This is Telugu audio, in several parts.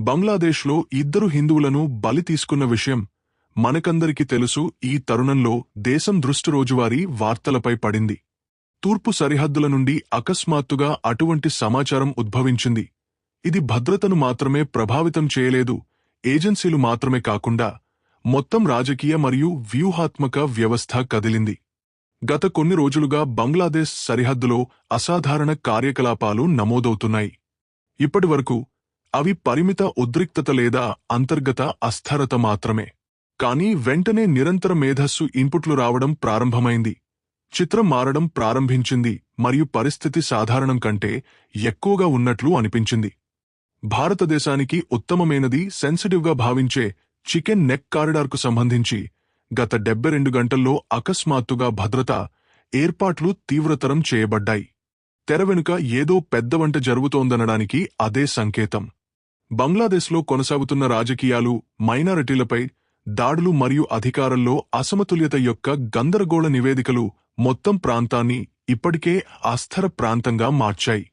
బంగ్లాదేశ్లో ఇద్దరు హిందువులను బలి తీసుకున్న విషయం మనకందరికీ తెలుసు ఈ తరుణంలో దేశం దృష్టి రోజువారీ వార్తలపై పడింది. తూర్పు సరిహద్దుల నుండి అకస్మాత్తుగా అటువంటి సమాచారం ఉద్భవించింది. ఇది భద్రతను మాత్రమే ప్రభావితం చేయలేదు ఏజెన్సీలు మాత్రమే కాకుండా మొత్తం రాజకీయ మరియు వ్యూహాత్మక వ్యవస్థ కదిలింది. గత కొన్ని రోజులుగా బంగ్లాదేశ్ సరిహద్దులో అసాధారణ కార్యకలాపాలు నమోదవుతున్నాయి. ఇప్పటివరకు అవి పరిమిత ఉద్రిక్తత లేదా అంతర్గత అస్థిరత మాత్రమే. కానీ వెంటనే నిరంతర మేధస్సు ఇన్పుట్లు రావడం ప్రారంభమైంది. చిత్రం మారడం ప్రారంభించింది మరియు పరిస్థితి సాధారణం కంటే ఎక్కువగా ఉన్నట్లు అనిపించింది. భారతదేశానికి ఉత్తమమైనది సెన్సిటివ్గా భావించే చికెన్ నెక్ కారిడార్కు సంబంధించి గత డెబ్బై రెండు గంటల్లో అకస్మాత్తుగా భద్రత ఏర్పాట్లు తీవ్రతరం చేయబడ్డాయి. తెర వెనుక ఏదో పెద్ద వంట జరుగుతోందనడానికి అదే సంకేతం. బంగ్లాదేశ్లో కొనసాగుతున్న రాజకీయాలు మైనారిటీలపై దాడులు మరియు అధికారంలో అసమతుల్యత యొక్క గందరగోళ నివేదికలు మొత్తం ప్రాంతాన్ని ఇప్పటికే అస్థిర ప్రాంతంగా మార్చాయి.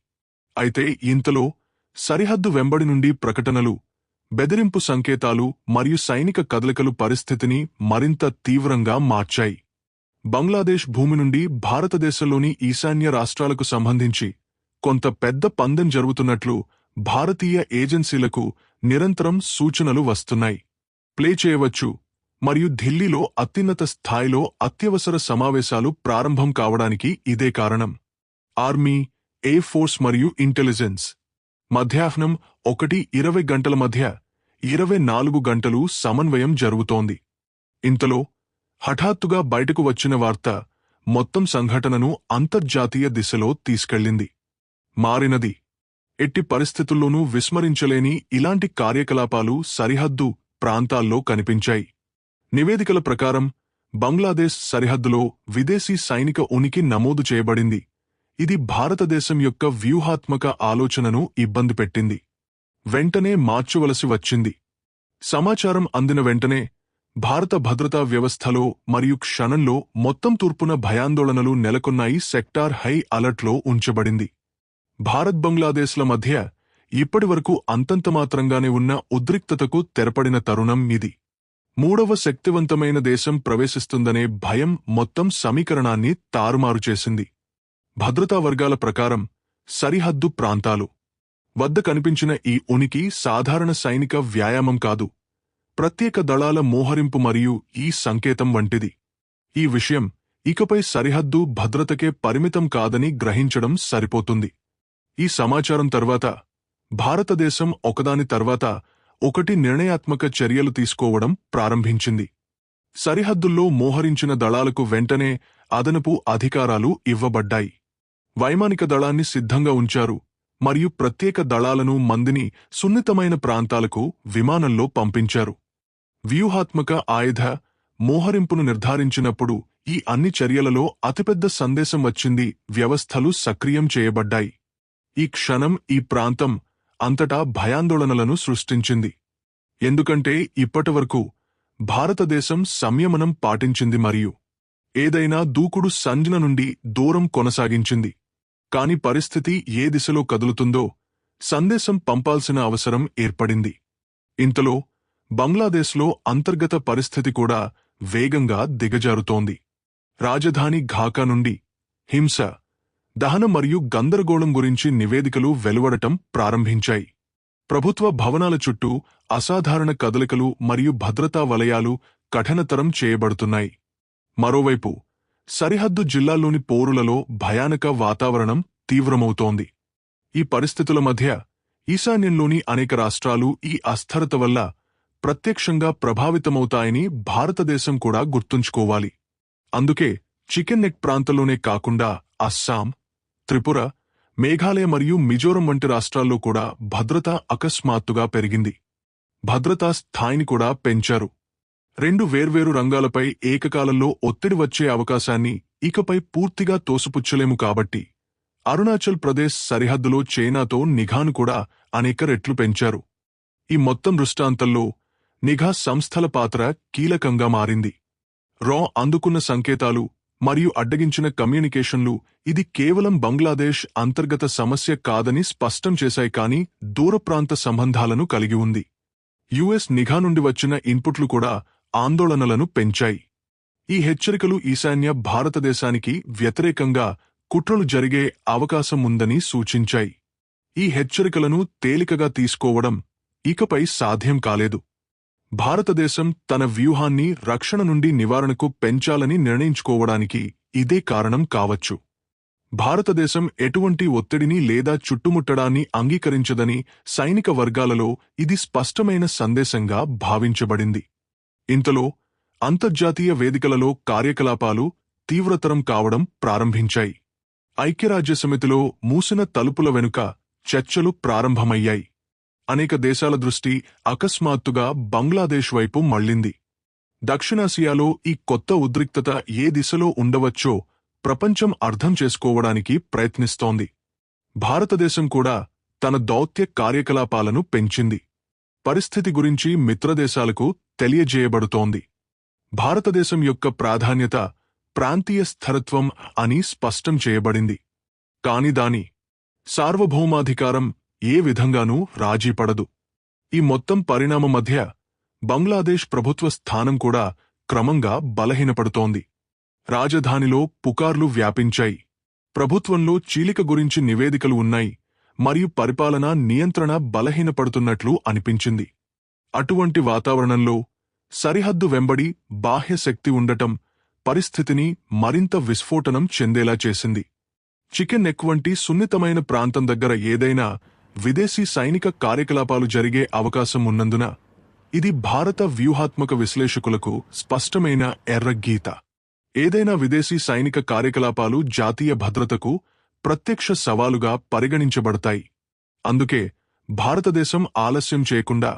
అయితే ఇంతలో సరిహద్దు వెంబడి నుండి ప్రకటనలు బెదిరింపు సంకేతాలు మరియు సైనిక కదలికలు పరిస్థితిని మరింత తీవ్రంగా మార్చాయి. బంగ్లాదేశ్ భూమి నుండి భారతదేశంలోని ఈశాన్య రాష్ట్రాలకు సంబంధించి కొంత పెద్ద పందెం జరుగుతున్నట్లు భారతీయ ఏజెన్సీలకు నిరంతరం సూచనలు వస్తున్నాయి. ప్లే చేయవచ్చు మరియు ఢిల్లీలో అత్యున్నత స్థాయిలో అత్యవసర సమావేశాలు ప్రారంభం కావడానికి ఇదే కారణం. ఆర్మీ ఎయిర్ ఫోర్స్ మరియు ఇంటెలిజెన్స్. మధ్యాహ్నం ఒకటి ఇరవై గంటల మధ్య ఇరవై నాలుగు గంటలు సమన్వయం జరుగుతోంది. ఇంతలో హఠాత్తుగా బయటకు వచ్చిన వార్త మొత్తం సంఘటనను అంతర్జాతీయ దిశలో తీసుకెళ్ళింది మారినది. ఎట్టి పరిస్థితుల్లోనూ విస్మరించలేని ఇలాంటి కార్యకలాపాలు సరిహద్దు ప్రాంతాల్లో కనిపించాయి. నివేదికల ప్రకారం బంగ్లాదేశ్ సరిహద్దులో విదేశీ సైనిక ఉనికి నమోదు చేయబడింది. ఇది భారతదేశం యొక్క వ్యూహాత్మక ఆలోచనను ఇబ్బంది పెట్టింది. వెంటనే మార్చవలసి వచ్చింది. సమాచారం అందిన వెంటనే భారత భద్రతా వ్యవస్థలో మరియు క్షణంలో మొత్తం తూర్పున భయాందోళనలు నెలకొన్నాయి సెక్టార్ హై అలర్ట్లో ఉంచబడింది. భారత్ బంగ్లాదేశ్ల మధ్య ఇప్పటివరకు అంతంతమాత్రంగానే ఉన్న ఉద్రిక్తతకు తెరపడిన తరుణం ఇది. మూడవ శక్తివంతమైన దేశం ప్రవేశిస్తుందనే భయం మొత్తం సమీకరణాన్ని తారుమారు చేసింది. భద్రతా వర్గాల ప్రకారం సరిహద్దు ప్రాంతాలు. వద్ద కనిపించిన ఈ ఉనికి సాధారణ సైనిక వ్యాయామం కాదు. ప్రత్యేక దళాల మోహరింపు మరియు ఈ సంకేతం వంటిది. ఈ విషయం ఇకపై సరిహద్దు భద్రతకే పరిమితం కాదని గ్రహించడం సరిపోతుంది. ఈ సమాచారం తర్వాత భారతదేశం ఒకదాని తర్వాత ఒకటి నిర్ణయాత్మక చర్యలు తీసుకోవడం ప్రారంభించింది. సరిహద్దుల్లో మోహరించిన దళాలకు వెంటనే అదనపు అధికారాలు ఇవ్వబడ్డాయి. వైమానిక దళాన్ని సిద్ధంగా ఉంచారు మరియు ప్రత్యేక దళాలను మందిని సున్నితమైన ప్రాంతాలకు విమానంలో పంపించారు. వ్యూహాత్మక ఆయుధ మోహరింపును నిర్ధారించినప్పుడు ఈ అన్ని చర్యలలో అతిపెద్ద సందేశం వచ్చింది వ్యవస్థలు సక్రియం చేయబడ్డాయి. ఈ క్షణం ఈ ప్రాంతం అంతటా భయాందోళనలను సృష్టించింది. ఎందుకంటే ఇప్పటివరకు భారతదేశం సంయమనం పాటించింది మరియు ఏదైనా దూకుడు సంజ్ఞ నుండి దూరం కొనసాగించింది. కాని పరిస్థితి ఏ దిశలో కదులుతుందో సందేశం పంపాల్సిన అవసరం ఏర్పడింది. ఇంతలో బంగ్లాదేశ్లో అంతర్గత పరిస్థితి కూడా వేగంగా దిగజారుతోంది. రాజధాని ఘాకా నుండి హింస దహనం మరియు గందరగోళం గురించి నివేదికలు వెలువడటం ప్రారంభించాయి. ప్రభుత్వ భవనాల చుట్టూ అసాధారణ కదలికలు మరియు భద్రతా వలయాలు కఠినతరం చేయబడుతున్నాయి. మరోవైపు సరిహద్దు జిల్లాల్లోని పోరులలో భయానక వాతావరణం తీవ్రమవుతోంది. ఈ పరిస్థితుల మధ్య ఈశాన్యంలోని అనేక రాష్ట్రాలు ఈ అస్థిరత వల్ల ప్రత్యక్షంగా ప్రభావితమవుతాయని భారతదేశం కూడా గుర్తుంచుకోవాలి. అందుకే చికెన్ నెక్ ప్రాంతంలోనే కాకుండా అస్సాం త్రిపుర మేఘాలయ మరియు మిజోరం వంటి రాష్ట్రాల్లో కూడా భద్రత అకస్మాత్తుగా పెరిగింది. భద్రతా స్థాయిని కూడా పెంచారు. రెండు వేర్వేరు రంగాలపై ఏకకాలంలో ఒత్తిడి వచ్చే అవకాశాన్ని ఇకపై పూర్తిగా తోసిపుచ్చలేము కాబట్టి అరుణాచల్ ప్రదేశ్ సరిహద్దులో చైనాతో నిఘాను కూడా అనేక రెట్లు పెంచారు. ఈ మొత్తం దృష్టాంతంలో నిఘా సంస్థల పాత్ర కీలకంగా మారింది. రా అందుకున్న సంకేతాలు మరియు అడ్డగించిన కమ్యూనికేషన్లు ఇది కేవలం బంగ్లాదేశ్ అంతర్గత సమస్య కాదని స్పష్టం చేశాయి కానీ దూరప్రాంత సంబంధాలను కలిగి ఉంది. యుఎస్ నిఘా నుండి వచ్చిన ఇన్పుట్లు కూడా ఆందోళనలను పెంచాయి. ఈ హెచ్చరికలు ఈశాన్య భారతదేశానికి వ్యతిరేకంగా కుట్రలు జరిగే అవకాశం ఉందని సూచించాయి. ఈ హెచ్చరికలను తేలికగా తీసుకోవడం ఇకపై సాధ్యం కాలేదు. భారతదేశం తన వ్యూహాన్ని రక్షణ నుండి నివారణకు పెంచాలని నిర్ణయించుకోవడానికి ఇదే కారణం కావచ్చు. భారతదేశం ఎటువంటి ఒత్తిడిని లేదా చుట్టుముట్టడాన్ని అంగీకరించదని సైనిక వర్గాలలో ఇది స్పష్టమైన సందేశంగా భావించబడింది. ఇంతలో అంతర్జాతీయ వేదికలలో కార్యకలాపాలు తీవ్రతరం కావడం ప్రారంభించాయి. ఐక్యరాజ్యసమితిలో మూసిన తలుపుల వెనుక చర్చలు ప్రారంభమయ్యాయి. అనేక దేశాల దృష్టి అకస్మాత్తుగా బంగ్లాదేశ్ వైపు మళ్ళింది దక్షిణాసియాలో ఈ కొత్త ఉద్రిక్తత ఏ దిశలో ఉండవచ్చో ప్రపంచం అర్థం చేసుకోవడానికి ప్రయత్నిస్తోంది. భారతదేశం కూడా తన దౌత్య కార్యకలాపాలను పెంచింది. పరిస్థితి గురించి మిత్రదేశాలకు తెలియజేయబడుతోంది. భారతదేశం యొక్క ప్రాధాన్యత ప్రాంతీయ స్థిరత్వం అని స్పష్టం చేయబడింది. కాని దాని సార్వభౌమాధికారం ఏ విధంగానూ రాజీపడదు ఈ మొత్తం పరిణామం మధ్య బంగ్లాదేశ్ ప్రభుత్వ స్థానం కూడా క్రమంగా బలహీనపడుతోంది. రాజధానిలో పుకార్లు వ్యాపించాయి. ప్రభుత్వంలో చీలిక గురించి నివేదికలు ఉన్నాయి. మరియు పరిపాలన నియంత్రణ బలహీనపడుతున్నట్లు అనిపించింది. అటువంటి వాతావరణంలో సరిహద్దు వెంబడి బాహ్య శక్తి ఉండటం పరిస్థితిని మరింత విస్ఫోటనం చెందేలా చేసింది. చికెన్ నెక్ వంటి సున్నితమైన ప్రాంతం దగ్గర ఏదైనా విదేశీ సైనిక కార్యకలాపాలు జరిగే అవకాశం ఉన్నందున ఇది భారత వ్యూహాత్మక విశ్లేషకులకు స్పష్టమైన ఎర్రగీత ఏదైనా విదేశీ సైనిక కార్యకలాపాలు జాతీయ భద్రతకు ప్రత్యక్ష సవాలుగా పరిగణించబడతాయి. అందుకే భారతదేశం ఆలస్యం చేయకుండా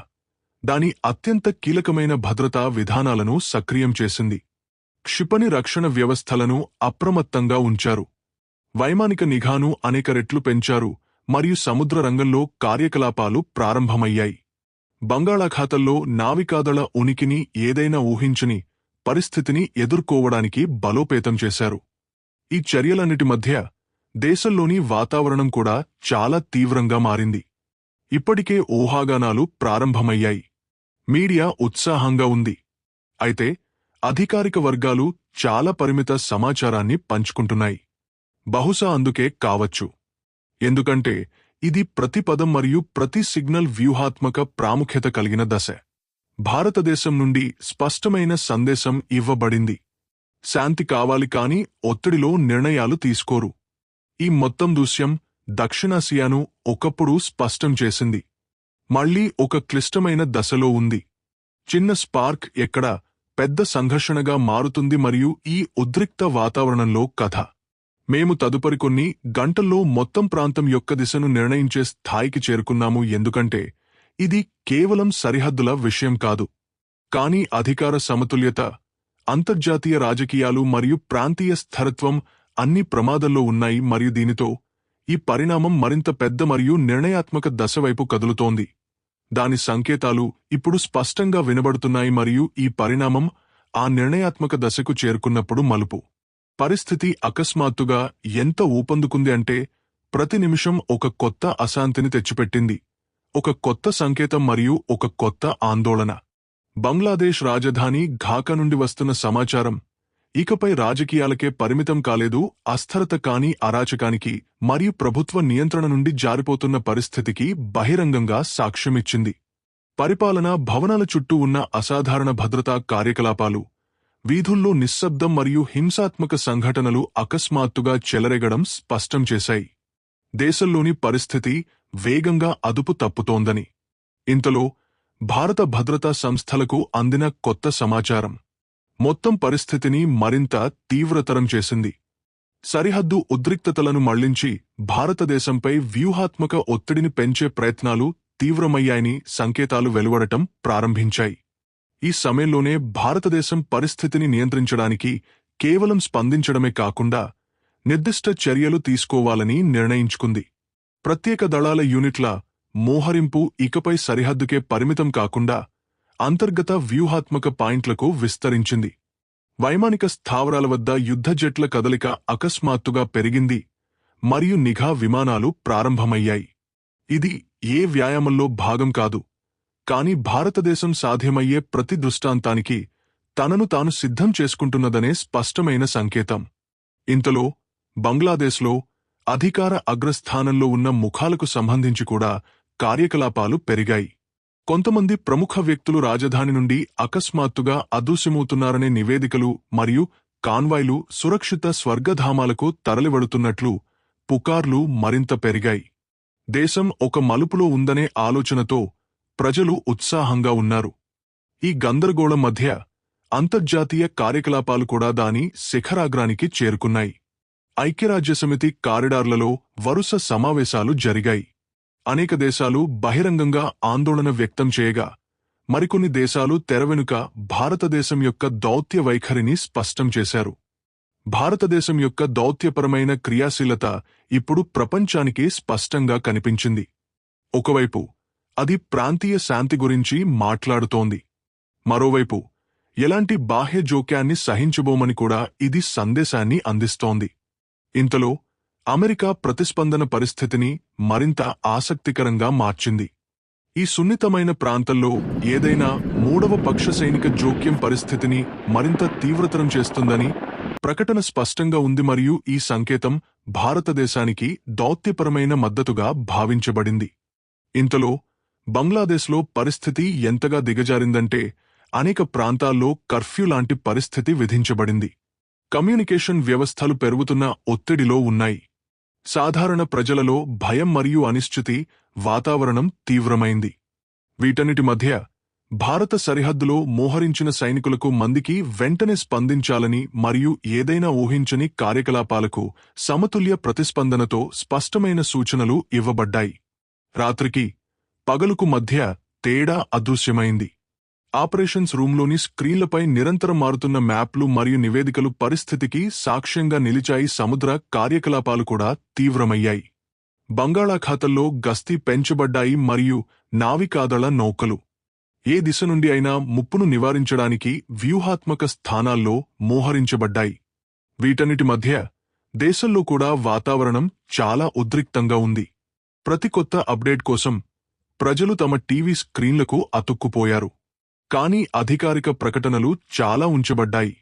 దాని అత్యంత కీలకమైన భద్రతా విధానాలను సక్రియం చేసింది. క్షిపణి రక్షణ వ్యవస్థలను అప్రమత్తంగా ఉంచారు. వైమానిక నిఘాను అనేక రెట్లు పెంచారు. మరియు సముద్ర రంగంలో కార్యకలాపాలు ప్రారంభమయ్యాయి. బంగాళాఖాతంలో నావికాదళ ఉనికిని ఏదైనా ఊహించని పరిస్థితిని ఎదుర్కోవడానికి బలోపేతం చేశారు. ఈ చర్యలన్నిటి మధ్య దేశంలోని వాతావరణం కూడా చాలా తీవ్రంగా మారింది. ఇప్పటికే ఊహాగానాలు ప్రారంభమయ్యాయి. మీడియా ఉత్సాహంగా ఉంది. అయితే అధికారిక వర్గాలు చాలా పరిమిత సమాచారాన్ని పంచుకుంటున్నాయి. బహుశా అందుకే కావచ్చు. ఎందుకంటే ఇది ప్రతి పదం మరియు ప్రతి సిగ్నల్ వ్యూహాత్మక ప్రాముఖ్యత కలిగిన దశ. భారతదేశం నుండి స్పష్టమైన సందేశం ఇవ్వబడింది. శాంతి కావాలి కాని ఒత్తిడిలో నిర్ణయాలు తీసుకోరు. ఈ మొత్తం దృశ్యం దక్షిణాసియాను ఒకప్పుడు స్పష్టం చేసింది. మళ్ళీ ఒక క్లిష్టమైన దశలో ఉంది. చిన్న స్పార్క్ ఎక్కడ పెద్ద సంఘర్షణగా మారుతుంది మరియు ఈ ఉద్రిక్త వాతావరణంలో కథ. మేము తదుపరి కొన్ని గంటల్లో మొత్తం ప్రాంతం యొక్క దిశను నిర్ణయించే స్థాయికి చేరుకున్నాము ఎందుకంటే ఇది కేవలం సరిహద్దుల విషయం కాదు. కానీ అధికార సమతుల్యత అంతర్జాతీయ రాజకీయాలు మరియు ప్రాంతీయ స్థిరత్వం అన్ని ప్రమాదంలో ఉన్నాయి మరియు దీనితో ఈ పరిణామం మరింత పెద్ద మరియు నిర్ణయాత్మక దశ వైపు కదులుతోంది. దాని సంకేతాలు ఇప్పుడు స్పష్టంగా వినబడుతున్నాయి మరియు ఈ పరిణామం ఆ నిర్ణయాత్మక దశకు చేరుకున్నప్పుడు మలుపు. పరిస్థితి అకస్మాత్తుగా ఎంత ఊపందుకుంది అంటే ప్రతి నిమిషం ఒక కొత్త అశాంతిని తెచ్చిపెట్టింది. ఒక కొత్త సంకేతం మరియు ఒక కొత్త ఆందోళన. బంగ్లాదేశ్ రాజధాని ఢాకా నుండి వస్తున్న సమాచారం ఇకపై రాజకీయాలకే పరిమితం కాలేదు అస్థిరత కాని అరాచకానికి మరియు ప్రభుత్వ నియంత్రణ నుండి జారిపోతున్న పరిస్థితికి బహిరంగంగా సాక్ష్యమిచ్చింది. పరిపాలనా భవనాల చుట్టూ ఉన్న అసాధారణ భద్రతా కార్యకలాపాలు వీధుల్లో నిశ్శబ్దం మరియు హింసాత్మక సంఘటనలు అకస్మాత్తుగా చెలరెగడం స్పష్టం చేశాయి. దేశంలోని పరిస్థితి వేగంగా అదుపు తప్పుతోందని. ఇంతలో భారత భద్రతా సంస్థలకు అందిన కొత్త సమాచారం. మొత్తం పరిస్థితిని మరింత తీవ్రతరం చేసింది. సరిహద్దు ఉద్రిక్తతలను మళ్ళించి భారతదేశంపై వ్యూహాత్మక ఒత్తిడిని పెంచే ప్రయత్నాలు తీవ్రమయ్యాయని సంకేతాలు వెలువడటం ప్రారంభించాయి. ఈ సమయంలోనే భారతదేశం పరిస్థితిని నియంత్రించడానికి కేవలం స్పందించడమే కాకుండా నిర్దిష్ట చర్యలు తీసుకోవాలని నిర్ణయించుకుంది. ప్రత్యేక దళాల యూనిట్ల మోహరింపు ఇకపై సరిహద్దుకే పరిమితం కాకుండా అంతర్గత వ్యూహాత్మక పాయింట్లకు విస్తరించింది. వైమానిక స్థావరాల వద్ద యుద్ధ జెట్ల కదలిక అకస్మాత్తుగా పెరిగింది. మరియు నిఘా విమానాలు ప్రారంభమయ్యాయి. ఇది ఏ వ్యాయామంలో భాగం కాదు. కాని భారతదేశం సాధ్యమయ్యే ప్రతి దృష్టాంతానికి తనను తాను సిద్ధం చేసుకుంటున్నదనే స్పష్టమైన సంకేతం. ఇంతలో బంగ్లాదేశ్లో అధికార అగ్రస్థానంలో ఉన్న ముఖాలకు సంబంధించి కూడా కార్యకలాపాలు పెరిగాయి. కొంతమంది ప్రముఖ వ్యక్తులు రాజధాని నుండి అకస్మాత్తుగా అదృశ్యమవుతున్నారనే నివేదికలు మరియు కాన్వాయ్లు సురక్షిత స్వర్గధామాలకు తరలివడుతున్నట్లు పుకార్లు మరింత పెరిగాయి. దేశం ఒక మలుపులో ఉందనే ఆలోచనతో ప్రజలు ఉత్సాహంగా ఉన్నారు. ఈ గందరగోళం మధ్య అంతర్జాతీయ కార్యకలాపాలు కూడా దాని శిఖరాగ్రానికి చేరుకున్నాయి. ఐక్యరాజ్యసమితి కారిడార్లలో వరుస సమావేశాలు జరిగాయి. అనేక దేశాలు బహిరంగంగా ఆందోళన వ్యక్తం చేయగా మరికొన్ని దేశాలు తెరవెనుక భారతదేశం యొక్క దౌత్య వైఖరిని స్పష్టం చేశారు. భారతదేశం యొక్క దౌత్యపరమైన క్రియాశీలత ఇప్పుడు ప్రపంచానికి స్పష్టంగా కనిపించింది. ఒకవైపు అది ప్రాంతీయ శాంతి గురించి మాట్లాడుతోంది. మరోవైపు ఎలాంటి బాహ్య జోక్యాన్ని సహించబోమని కూడా ఇది సందేశాన్ని అందిస్తోంది. ఇంతలో అమెరికా ప్రతిస్పందన పరిస్థితిని మరింత ఆసక్తికరంగా మార్చింది. ఈ సున్నితమైన ప్రాంతంలో ఏదైనా మూడవ పక్ష సైనిక జోక్యం పరిస్థితిని మరింత తీవ్రతరం చేస్తుందని ప్రకటన స్పష్టంగా ఉంది మరియు ఈ సంకేతం భారతదేశానికి దౌత్యపరమైన మద్దతుగా భావించబడింది. ఇంతలో బంగ్లాదేశ్లో పరిస్థితి ఎంతగా దిగజారిందంటే అనేక ప్రాంతాల్లో కర్ఫ్యూ లాంటి పరిస్థితి విధించబడింది. కమ్యూనికేషన్ వ్యవస్థలు పెరుగుతున్న ఒత్తిడిలో ఉన్నాయి. సాధారణ ప్రజలలో భయం మరియు అనిశ్చితి వాతావరణం తీవ్రమైంది. వీటన్నిటి మధ్య భారత సరిహద్దులో మోహరించిన సైనికులకు మందికి వెంటనే స్పందించాలని మరియు ఏదైనా ఊహించని కార్యకలాపాలకు సమతుల్య ప్రతిస్పందనతో స్పష్టమైన సూచనలు ఇవ్వబడ్డాయి. రాత్రికి పగలుకు మధ్య తేడా అదృశ్యమైంది. ఆపరేషన్స్ రూంలోని స్క్రీన్లపై నిరంతరం మారుతున్న మ్యాప్లు మరియు నివేదికలు పరిస్థితికి సాక్ష్యంగా నిలిచాయి. సముద్ర కార్యకలాపాలు కూడా తీవ్రమయ్యాయి. బంగాళాఖాతంలో గస్తీ పెంచబడ్డాయి మరియు నావికాదళ నౌకలు. ఏ దిశ నుండి అయినా ముప్పును నివారించడానికి వ్యూహాత్మక స్థానాల్లో మోహరించబడ్డాయి. వీటన్నిటి మధ్య దేశంలో కూడా వాతావరణం చాలా ఉద్రిక్తంగా ఉంది. ప్రతి కొత్త అప్డేట్ కోసం ప్రజలు తమ టీవీ స్క్రీన్లకు అతుక్కుపోయారు. కానీ అధికారిక ప్రకటనలు చాలా ఉంచబడ్డాయి.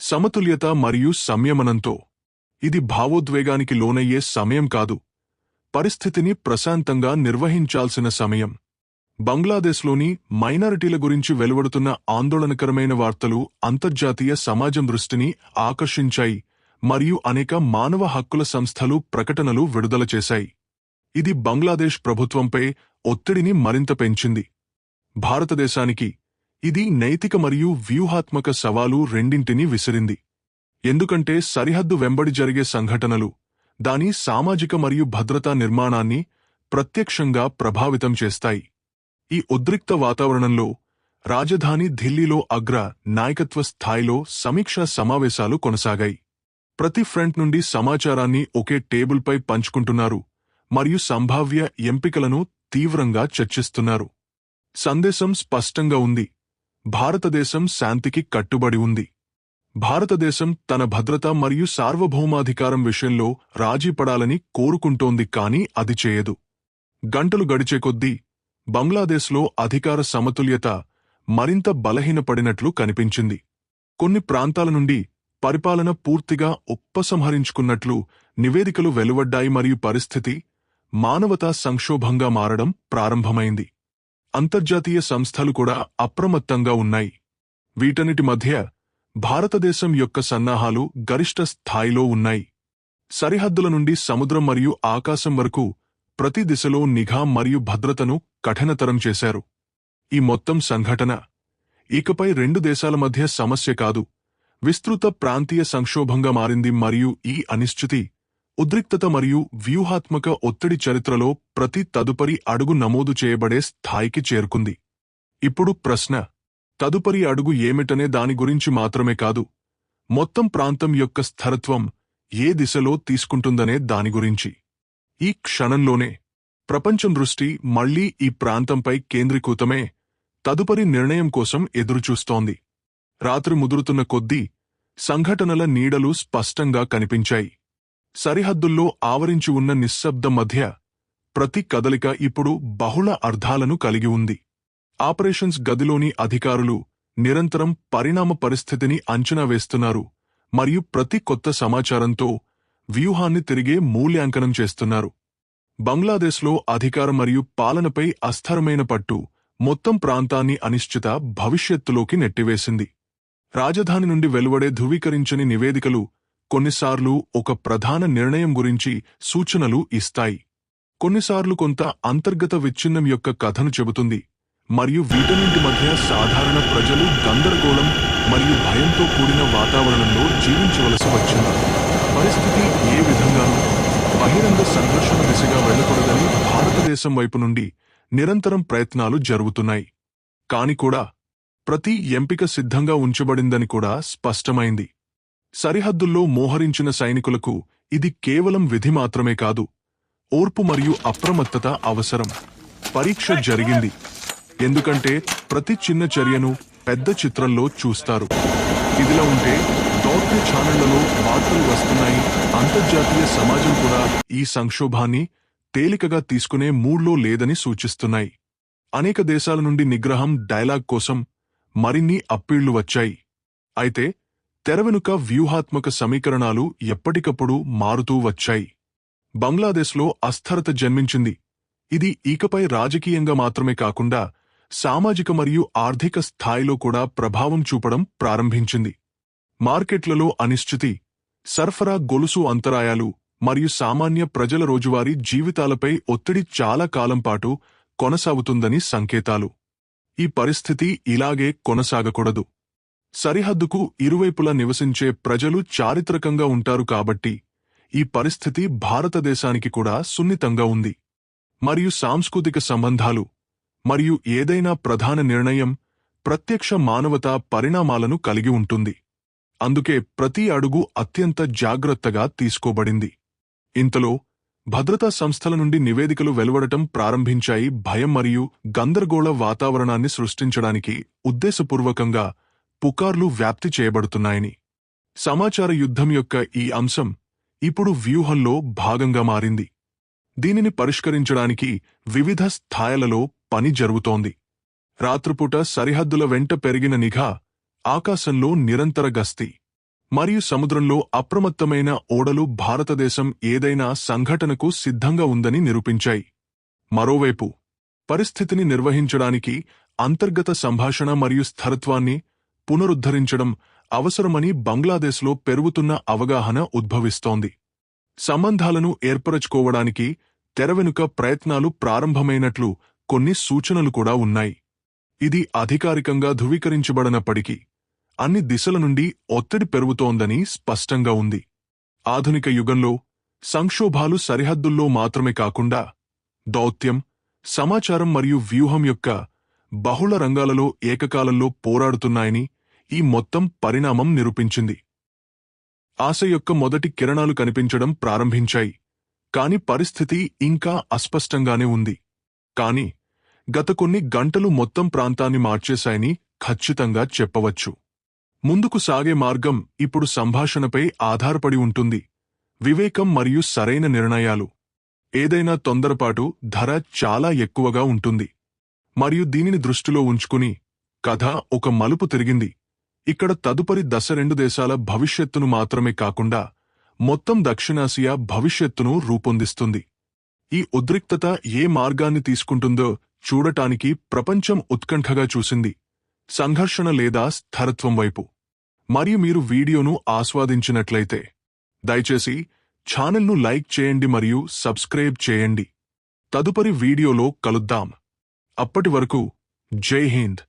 సమతుల్యత మరియు సంయమనంతో. ఇది భావోద్వేగానికి లోనయ్యే సమయం కాదు. పరిస్థితిని ప్రశాంతంగా నిర్వహించాల్సిన సమయం. బంగ్లాదేశ్లోని మైనారిటీల గురించి వెలువడుతున్న ఆందోళనకరమైన వార్తలు అంతర్జాతీయ సమాజం దృష్టిని ఆకర్షించాయి మరియు అనేక మానవ హక్కుల సంస్థలు ప్రకటనలు విడుదల చేశాయి. ఇది బంగ్లాదేశ్ ప్రభుత్వంపై ఒత్తిడిని మరింత పెంచింది. భారతదేశానికి ఇది నైతిక మరియు వ్యూహాత్మక సవాలు రెండింటినీ విసిరింది. ఎందుకంటే సరిహద్దు వెంబడి జరిగే సంఘటనలు దాని సామాజిక మరియు భద్రతా నిర్మాణాన్ని ప్రత్యక్షంగా ప్రభావితం చేస్తాయి. ఈ ఉద్రిక్త వాతావరణంలో రాజధాని ఢిల్లీలో అగ్ర నాయకత్వ స్థాయిలో సమీక్షా సమావేశాలు కొనసాగాయి. ప్రతి ఫ్రంట్ నుండి సమాచారాన్ని ఒకే టేబుల్పై పంచుకుంటున్నారు మరియు సంభావ్య ఎంపికలను తీవ్రంగా చర్చిస్తున్నారు. సందేశం స్పష్టంగా ఉంది. భారతదేశం శాంతికి కట్టుబడి ఉంది. భారతదేశం తన భద్రత మరియు సార్వభౌమాధికారం విషయంలో రాజీపడాలని కోరుకుంటోంది కాని అది చేయదు. గంటలు గడిచే కొద్దీ బంగ్లాదేశ్లో అధికార సమతుల్యత మరింత బలహీనపడినట్లు కనిపించింది. కొన్ని ప్రాంతాల నుండి పరిపాలన పూర్తిగా ఉపసంహరించుకున్నట్లు నివేదికలు వెలువడ్డాయి మరియు పరిస్థితి మానవతా సంక్షోభంగా మారడం ప్రారంభమైంది. అంతర్జాతీయ సంస్థలు కూడా అప్రమత్తంగా ఉన్నాయి. వీటన్నిటి మధ్య భారతదేశం యొక్క సన్నాహాలు గరిష్ట స్థాయిలో ఉన్నాయి. సరిహద్దుల నుండి సముద్రం మరియు ఆకాశం వరకు ప్రతి దిశలో నిఘా మరియు భద్రతను కఠినతరం చేశారు. ఈ మొత్తం సంఘటన ఇకపై రెండు దేశాల మధ్య సమస్య కాదు విస్తృత ప్రాంతీయ సంక్షోభంగా మారింది మరియు ఈ అనిశ్చితి ఉద్రిక్తత మరియు వ్యూహాత్మక ఒత్తిడి చరిత్రలో ప్రతి తదుపరి అడుగు నమోదు చేయబడే స్థాయికి చేరుకుంది. ఇప్పుడు ప్రశ్న. తదుపరి అడుగు ఏమిటనే దాని గురించి మాత్రమే కాదు. మొత్తం ప్రాంతం యొక్క స్థిరత్వం ఏ దిశలో తీసుకుంటుందనే దాని గురించి. ఈ క్షణంలోనే. ప్రపంచం దృష్టి మళ్ళీ ఈ ప్రాంతంపై కేంద్రీకృతమే తదుపరి నిర్ణయం కోసం ఎదురుచూస్తోంది. రాత్రి ముదురుతున్న కొద్దీ సంఘటనల నీడలు స్పష్టంగా కనిపించాయి. సరిహద్దుల్లో ఆవరించి ఉన్న నిశ్శబ్ద మధ్య ప్రతి కదలిక ఇప్పుడు బహుళ అర్థాలను కలిగి ఉంది. ఆపరేషన్స్ గదిలోని అధికారులు నిరంతరం పరిణామ పరిస్థితిని అంచనా వేస్తున్నారు మరియు ప్రతి కొత్త సమాచారంతో వ్యూహాన్ని తిరిగే మూల్యాంకనం చేస్తున్నారు. బంగ్లాదేశ్లో అధికారం మరియు పాలనపై అస్థిరమైన పట్టు మొత్తం ప్రాంతాన్ని అనిశ్చిత భవిష్యత్తులోకి నెట్టివేసింది. రాజధాని నుండి వెలువడే ధృవీకరించని నివేదికలు కొన్నిసార్లు ఒక ప్రధాన నిర్ణయం గురించి సూచనలు ఇస్తాయి. కొన్నిసార్లు కొంత అంతర్గత విచ్ఛిన్నం యొక్క కథను చెబుతుంది మరియు వీటన్నింటి మధ్య సాధారణ ప్రజలు గందరగోళం మరియు భయంతో కూడిన వాతావరణంలో జీవించవలసి వచ్చింది. పరిస్థితి ఏ విధంగానూ బహిరంగ సంఘర్షణ దిశగా వెళ్ళకూడదని భారతదేశం వైపు నుండి నిరంతరం ప్రయత్నాలు జరుగుతున్నాయి. కాని కూడా ప్రతి ఎంపిక సిద్ధంగా ఉంచబడిందని కూడా స్పష్టమైంది. సరిహద్దుల్లో మోహరించిన సైనికులకు ఇది కేవలం విధి మాత్రమే కాదు ఓర్పు మరియు అప్రమత్తత అవసరం. పరీక్ష జరిగింది. ఎందుకంటే ప్రతి చిన్న చర్యను పెద్ద చిత్రంలో చూస్తారు. ఇదిలా ఉంటే దౌత్య ఛానళ్ళలో వార్తలు వస్తున్నాయి. అంతర్జాతీయ సమాజం కూడా ఈ సంక్షోభాన్ని తేలికగా తీసుకునే మూడ్లో లేదని సూచిస్తున్నాయి. అనేక దేశాల నుండి నిగ్రహం డైలాగ్ కోసం మరిన్ని అప్పీళ్ళు వచ్చాయి. అయితే తెరవెనుక వ్యూహాత్మక సమీకరణాలు ఎప్పటికప్పుడు మారుతూ వచ్చాయి. బంగ్లాదేశ్లో అస్థిరత జన్మించింది. ఇది ఇకపై రాజకీయంగా మాత్రమే కాకుండా సామాజిక మరియు ఆర్థిక స్థాయిలో కూడా ప్రభావం చూపడం ప్రారంభించింది. మార్కెట్లలో అనిశ్చితి సరఫరా గొలుసు అంతరాయాలు మరియు సామాన్య ప్రజల రోజువారీ జీవితాలపై ఒత్తిడి చాలా కాలం పాటు కొనసాగుతుందని సంకేతాలు. ఈ పరిస్థితి ఇలాగే కొనసాగకూడదు. సరిహద్దుకు ఇరువైపులా నివసించే ప్రజలు చారిత్రకంగా ఉంటారు కాబట్టి ఈ పరిస్థితి భారతదేశానికి కూడా సున్నితంగా ఉంది. మరియు సాంస్కృతిక సంబంధాలు మరియు ఏదైనా ప్రధాన నిర్ణయం ప్రత్యక్ష మానవతా పరిణామాలను కలిగి ఉంటుంది. అందుకే ప్రతి అడుగు అత్యంత జాగ్రత్తగా తీసుకోబడింది. ఇంతలో భద్రతా సంస్థల నుండి నివేదికలు వెలువడటం ప్రారంభించాయి భయం మరియు గందరగోళ వాతావరణాన్ని సృష్టించడానికి ఉద్దేశపూర్వకంగా పుకార్లు వ్యాప్తి చేయబడుతున్నాయని. సమాచార యుద్ధం యొక్క ఈ అంశం ఇప్పుడు వ్యూహంలో భాగంగా మారింది. దీనిని పరిష్కరించడానికి వివిధ స్థాయిలలో పని జరుగుతోంది. రాత్రిపూట సరిహద్దుల వెంట పెరిగిన నిఘా ఆకాశంలో నిరంతర గస్తీ. మరియు సముద్రంలో అప్రమత్తమైన ఓడలు భారతదేశం ఏదైనా సంఘటనకు సిద్ధంగా ఉందని నిరూపించాయి. మరోవైపు పరిస్థితిని నిర్వహించడానికి అంతర్గత సంభాషణ మరియు స్థిరత్వాన్ని పునరుద్ధరించడం అవసరమని బంగ్లాదేశ్లో పెరుగుతున్న అవగాహన ఉద్భవిస్తోంది. సంబంధాలను ఏర్పరచుకోవడానికి తెరవెనుక ప్రయత్నాలు ప్రారంభమైనట్లు కొన్ని సూచనలు కూడా ఉన్నాయి. ఇది అధికారికంగా ధృవీకరించబడనప్పటికీ అన్ని దిశల నుండి ఒత్తిడి పెరుగుతోందని స్పష్టంగా ఉంది. ఆధునిక యుగంలో సంక్షోభాలు సరిహద్దుల్లో మాత్రమే కాకుండా దౌత్యం సమాచారం మరియు వ్యూహం యొక్క బహుళ రంగాలలో ఏకకాలంలో పోరాడుతున్నాయని ఈ మొత్తం పరిణామం నిరూపించింది. ఆశ యొక్క మొదటి కిరణాలు కనిపించడం ప్రారంభించాయి. కాని పరిస్థితి ఇంకా అస్పష్టంగానే ఉంది. కాని గత కొన్ని గంటలు మొత్తం ప్రాంతాన్ని మార్చేశాయని ఖచ్చితంగా చెప్పవచ్చు. ముందుకు సాగే మార్గం ఇప్పుడు సంభాషణపై ఆధారపడి ఉంటుంది. వివేకం మరియు సరైన నిర్ణయాలు. ఏదైనా తొందరపాటు ధర చాలా ఎక్కువగా ఉంటుంది. మరియు దీనిని దృష్టిలో ఉంచుకుని కథ ఒక మలుపు తిరిగింది. ఇక్కడ తదుపరి దశ రెండు దేశాల భవిష్యత్తును మాత్రమే కాకుండా మొత్తం దక్షిణాసియా భవిష్యత్తును రూపొందిస్తుంది. ఈ ఉద్రిక్తత ఏ మార్గాన్ని తీసుకుంటుందో చూడటానికి ప్రపంచం ఉత్కంఠగా చూసింది. సంఘర్షణ లేదా స్థిరత్వం వైపు. మరియు మీరు వీడియోను ఆస్వాదించినట్లయితే. దయచేసి ఛానల్ను లైక్ చేయండి మరియు సబ్స్క్రైబ్ చేయండి. తదుపరి వీడియోలో కలుద్దాం. అప్పటి వరకు జై హింద్.